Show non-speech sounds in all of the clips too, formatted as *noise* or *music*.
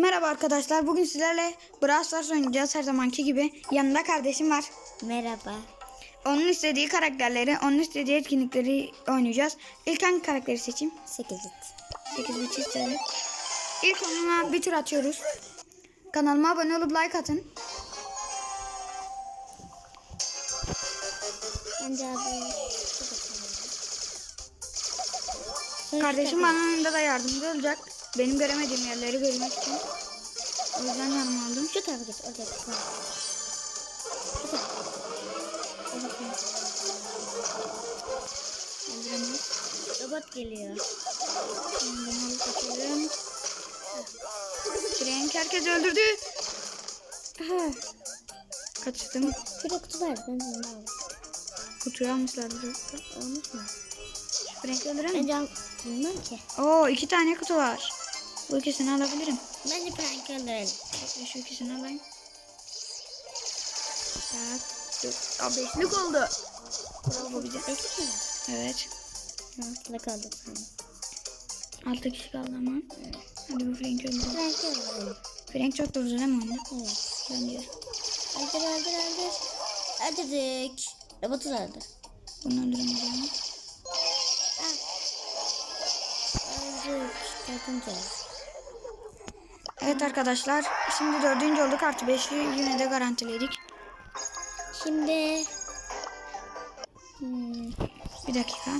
Merhaba arkadaşlar. Bugün sizlerle Brawl Stars oynayacağız her zamanki gibi. Yanında kardeşim var. Merhaba. Onun istediği karakterleri, onun istediği etkinlikleri oynayacağız. İlk hangi karakteri seçeyim? 8 it. 8 bir çift söyle. İlk onuna bir tur atıyoruz. Kanalıma abone olup like atın. Bence abi. Kardeşim bana da yardımcı olacak. Benim göremediğim yerleri görmek için. O yüzden yanıma aldım. Şu tarafa git. Orada git. Şu tarafa. Robot geliyor. Bunu alıp atıyorum. Frank herkes öldürdü. *sighs* Kaçtım. Şurada kutu var. Ben bunu aldım. Kutuyu almışlardı. Olmuş mu? Frank öldüren mi? Bence al. Bilmem ki. Oo iki tane kutu var. Bu ikisini alabilirim. Bence prank öldürelim. Bekle şu ikisini alayım. Tak. Dur. Aa, beşlik oldu. Bravo bize. Beşik mi? Evet. Altına kaldık sana. Altı kişi kaldı ama. Hadi bu Frank öldü. Prank öldürelim. Frank çok da değil mi oyunda? Evet. Bence. Öldür öldür öldür. Öldürdük. Robotu da öldür. Bunu öldüremeyeceğim. Ah. Öldük. Dördüncü oldu. Evet arkadaşlar. Şimdi dördüncü olduk. Artı beşli yine de garantiledik. Şimdi hmm, Bir dakika.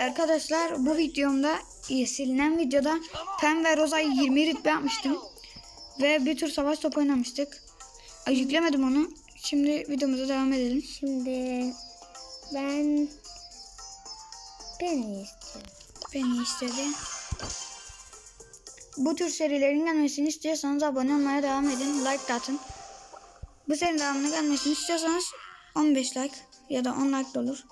Arkadaşlar bu videomda silinen videoda Pen ve Roza'yı 20 rütbe yapmıştım. Ve bir tür savaş topu oynamıştık. Ay, yüklemedim onu. Şimdi videomuza devam edelim. şimdi ben beni istiyorum. Beni istedi. Bu tür serilerin gelmesini istiyorsanız abone olmaya devam edin. Like atın. Bu serinin devamına gelmesini istiyorsanız 15 like ya da 10 like de olur.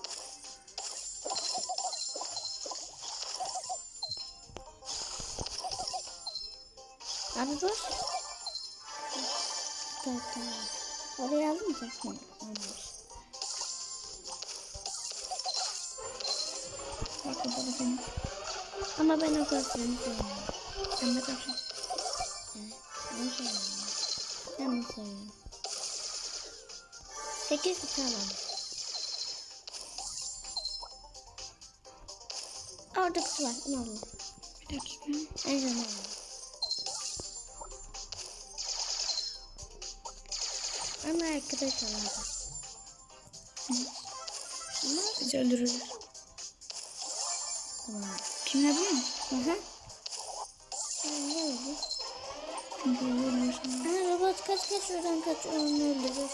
Abi dur. Oraya da benim. Ama ben o kostümü sevmiyorum. Pembe tavşan. Evet. Ben sevmiyorum. Ben bunu seviyorum. Sekiz kutu alalım. Orada kutu var. Onu alalım. Bir dakika. En son alalım. Ama arkadaş alalım. Ama Bizi öldürürler. tamam. Kimler biliyor musun? Hı hı. Aa, robot kaç kaç oradan kaç onu öldürür.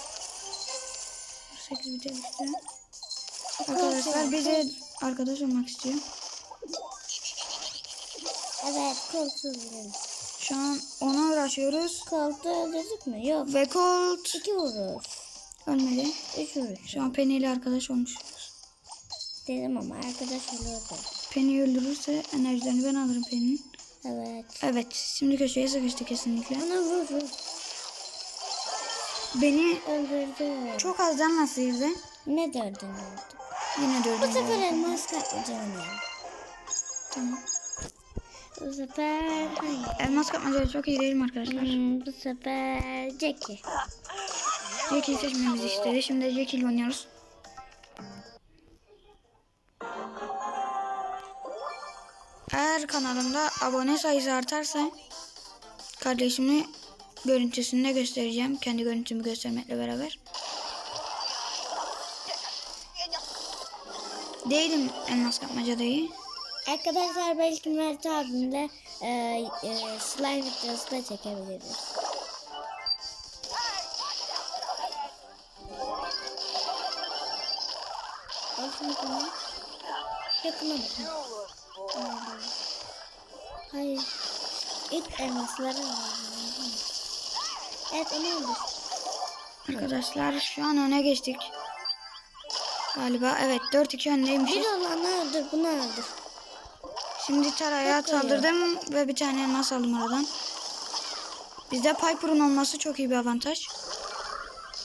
8 biter işte. Arkadaşlar bize arkadaş olmak istiyor. Evet vuralım. Şu an ona uğraşıyoruz. Koltuğu öldürdük mü? Yok. Ve Colt İki vurur. ölmedi. Üç vurur. Şu an Penny ile arkadaş olmuş. Dedim ama arkadaş olurdu. Penny öldürürse enerjilerini ben alırım Penny'nin. Evet. Evet şimdi köşeye sıkıştı kesinlikle. Ona vur vur. Beni Öldürdü. çok az canla sıyırdı. Ne dördün oldu? Yine Bu dördüncü sefer elmas katlayacağım ya. Tamam. Bu sefer hangi? Elmas kapmacaları çok iyi değil mi arkadaşlar? Hmm, bu sefer Jackie. Jackie'yi seçmemizi istedi. Şimdi Jackie ile oynuyoruz. Eğer kanalımda abone sayısı artarsa kardeşimi görüntüsünü de göstereceğim. Kendi görüntümü göstermekle beraber. Değilim elmas kapmacada iyi. Arkadaşlar belki Mert abimle e, e, slime videosu da çekebiliriz. Altını koyalım. Yakına bakın. Hayır. İlk elmasları alalım. Evet onu aldık. Arkadaşlar şu an öne geçtik. Galiba evet 4-2 öndeymişiz. Bir olanı öldür bunu öldür. Şimdi Tara'ya saldırdım ve bir tane elmas aldım aradan. Bizde Piper'ın olması çok iyi bir avantaj.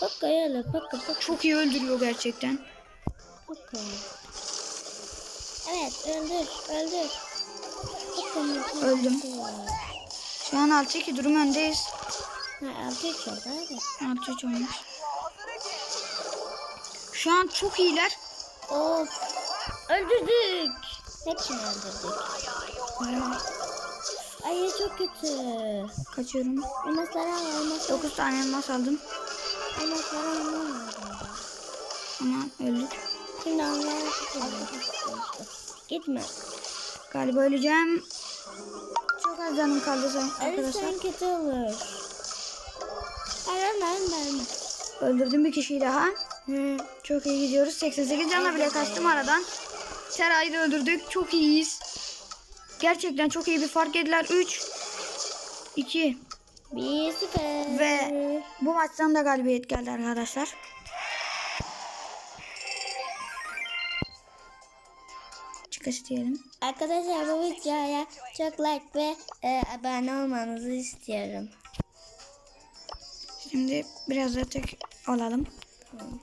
Bakka öyle bakka bakka Çok iyi öldürüyor gerçekten. bakka. Evet öldür öldür. Öldüm. Şu an 6-2 durum öndeyiz. Ha, altı üç oldu hadi. 6-3 olmuş. Şu an çok iyiler. Of. Öldürdük. Hepsini öldürdük. Ay çok kötü. Kaçıyorum. Elmasları al elmasları. 9 tane elmas aldım. Elmasları almam lazım. Ama öldük. Şimdi. Gitme. Galiba öleceğim. Çok az canım kaldı sen- Arkadaşlar. arkadaşlar. kötü olur. Ölme. Öldürdüm bir kişiyi daha. Hı. Çok iyi gidiyoruz. 88 canla bile kaçtım aradan. Seray'ı da öldürdük. Çok iyiyiz. Gerçekten çok iyi bir fark ettiler. 3 2 Bir sıfır. Ve bu maçtan da galibiyet geldi arkadaşlar. Çıkış diyelim. Arkadaşlar bu videoya çok like ve e, abone olmanızı istiyorum. Şimdi biraz da tek olalım.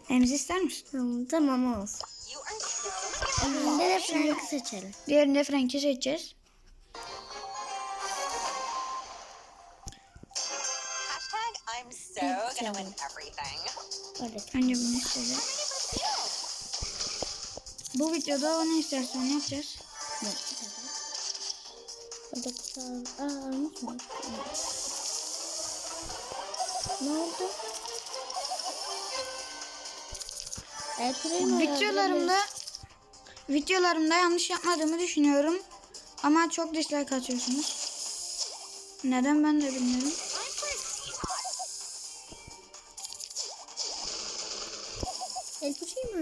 Emzi ister misin? Tamam, tamam olsun. Önünde de Frank'i seçelim. Diğerinde Frank'i seçeceğiz. Hashtag I'm so gonna win everything. Önce bunu isteyeceğiz. Bu videoda ne istersen yapacağız. Evet. Aa almış mı? Ne oldu? Videolarımda videolarımda yanlış yapmadığımı düşünüyorum. Ama çok dislike atıyorsunuz. Neden ben de bilmiyorum.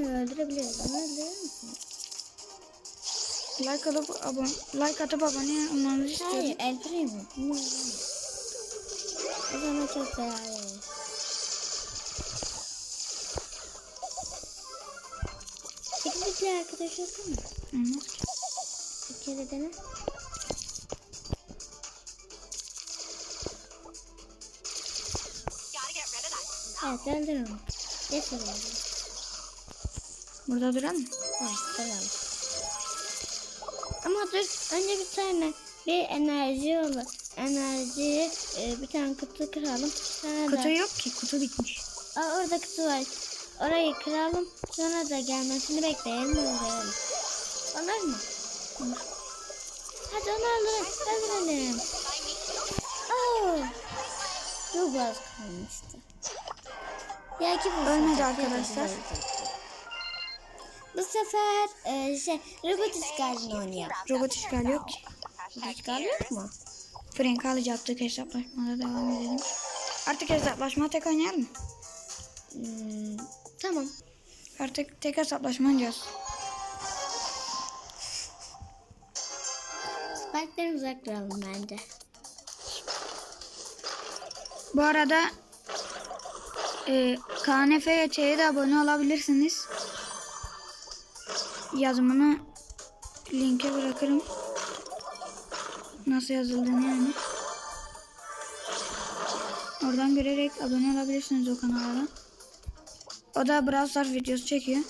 Primo'yu öldürebiliriz. Onu öldürür müsün? Like atıp abone like atıp abone olmanızı istiyorum. Hayır öldürme. O zaman çok. Sekiz bitli arkadaş olsun mu? Olmaz ki. Bir kere dene. Evet öldür onu. Geç oraya. Burada duralım mı? Evet duralım. Ama dur önce bir tane bir enerji olur. Enerjiyi e, bir tane kutu kıralım. Sonra Kutu da, yok ki. Kutu bitmiş. Aa, orada kutu var. Orayı kıralım. Sonra da gelmesini bekleyelim öldürelim. Olur mu? Olur. Hadi onu öldürelim. Öldürelim. Oo. Çok az kalmıştı. Ya ki bu Ölmedi arkadaşlar. öldürecek. Bu sefer e, şey robot işgalini oynayalım. Robot işgali yok ki. Robot işgali yok mu? Frank alacaktık hesaplaşmada devam edelim. Artık hesaplaşma tek oynayalım mı? Hmm, tamam. Artık tek hesaplaşma oynayacağız. Spike'den uzak duralım bence. Bu arada e, KNFYT'ye de abone olabilirsiniz. Yazımını linke bırakırım. Nasıl yazıldığını yani. Oradan görerek abone olabilirsiniz o kanala. O da Brawl Stars videosu çekiyor.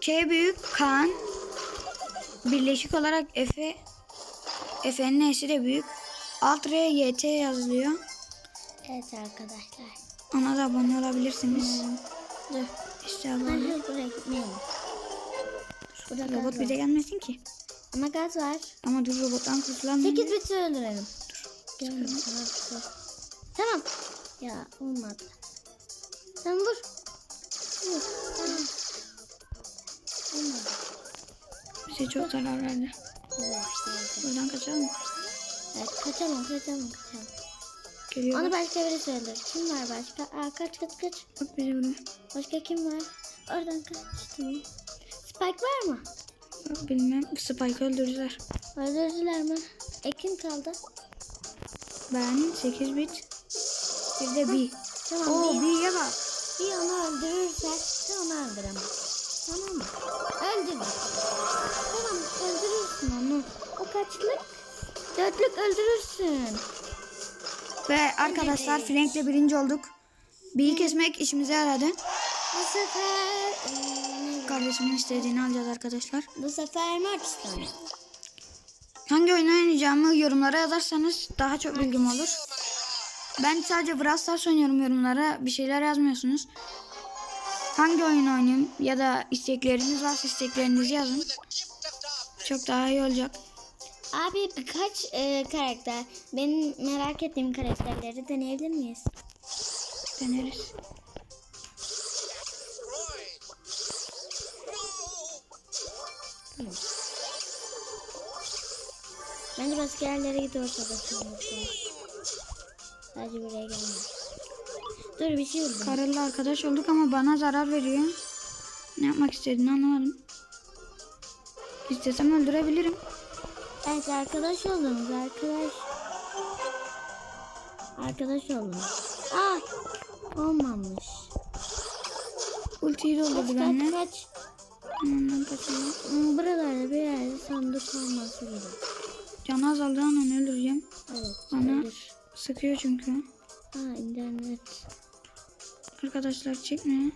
K büyük Kaan Birleşik olarak Efe Efe'nin eşi de büyük. Alt R YT yazılıyor. Evet arkadaşlar. Ona da abone olabilirsiniz. Dur. İşte abone. Buraya gitmeyelim. Burada Robot var. bize gelmesin ki. Ama gaz var. Ama dur robottan kurtulalım. 8 biti öldürelim. Dur. Tamam. Ya olmadı. Sen vur. Vur. Tamam. Olmadı. Bize çok zarar verdi. Buradan kaçalım mı? Evet, kaçalım kaçalım kaçalım. Geliyor. Onu başka birisi öldür. Kim var başka? Aa kaç kaç kaç. Bak vuruyor. Başka kim var? Oradan kaç. Tamam. Spike var mı? Bilmem. Spike öldürdüler. Öldürdüler mi? E kim kaldı? Ben 8 bit. Bir de B. Tamam Oo bir, B'ye bak. bir onu öldürürsek sen onu öldüremem. Tamam mı? Öldürdük. Tamam öldürürsün onu. O kaçlık? Dörtlük öldürürsün. Ve arkadaşlar Frank'le birinci olduk. B'yi kesmek işimize yaradı. Bu sefer... kardeşimin istediğini alacağız arkadaşlar. Bu sefer Martis'tan. Hangi oyunu oynayacağımı yorumlara yazarsanız daha çok bilgim olur. Ben sadece Brawl Stars oynuyorum yorumlara. Bir şeyler yazmıyorsunuz. Hangi oyun oynayayım ya da istekleriniz varsa isteklerinizi yazın. Çok daha iyi olacak. Abi birkaç e, karakter. Benim merak ettiğim karakterleri deneyebilir miyiz? Deneriz. Tamam. Bence başka yerlere git ortada. Sadece buraya gelme. Dur bir şey buldum. Kararlı arkadaş olduk ama bana zarar veriyor. Ne yapmak istediğini anlamadım. İstesem öldürebilirim. Evet arkadaş oldunuz arkadaş. Arkadaş oldunuz. Ah olmamış. Ultiyi doldurdu Kaç benimle. kaç. Ondan kaçıyor. Hmm, Buralarda bir yerde sandık olması gerek. Canı azaldığı an onu öldüreceğim. Evet. Bana öldür. sıkıyor çünkü. Ha internet. Arkadaşlar çekme.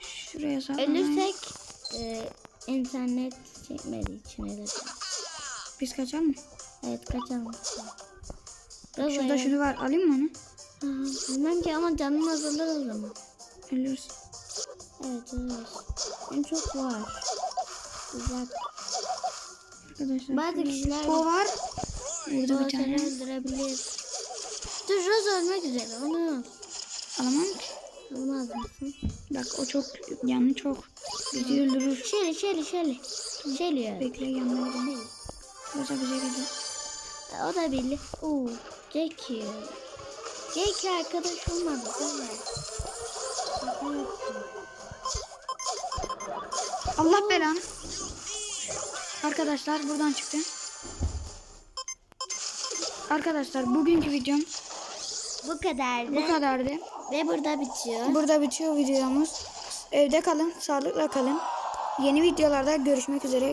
Şuraya saklanayım. Ölürsek e, internet çekmediği için ölürüz. Biz kaçalım mı? Evet kaçalım. Şurada şunu var. Alayım mı onu? Aha, bilmem ki ama canım azalır o zaman. Ölürüz. Evet ölürüz. Benim çok var. Güzel. Arkadaşlar. Bazı kişiler O var. Burada bu bir tane. öldürebilir. Dur Rose ölmek üzere onu al. Alamam ki. Almaz mısın? Bak o çok yanı çok. Bizi öldürür. Şöyle şöyle şöyle. Şöyle ya. Bekle yanına gidelim. Yoksa bize gidiyor. O da belli. Oo, Jackie. Jackie arkadaş olmadı değil mi? Allah belanı. Arkadaşlar buradan çıktı. Arkadaşlar bugünkü videom Bu kadardı. bu kadardı. Ve burada bitiyor. Burada bitiyor videomuz. Evde kalın, sağlıkla kalın. Yeni videolarda görüşmek üzere.